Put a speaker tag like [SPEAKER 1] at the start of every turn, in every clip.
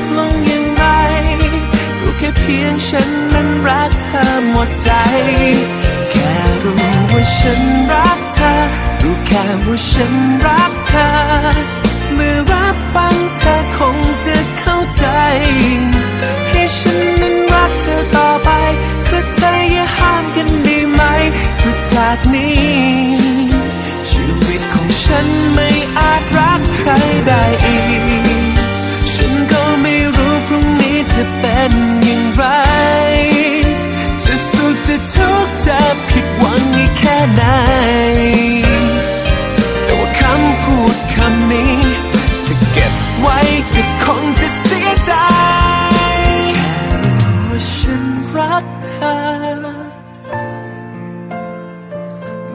[SPEAKER 1] บลงอย่างไร รู้แค่เพียงฉันนั้นรักเธอหมดใจ แค่รู้ว่าฉันรักเธอ รู้แค่ว่าฉันรักเธอ เมื่อรับฟังเธอคงจะเข้าใจ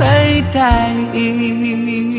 [SPEAKER 1] 被单一。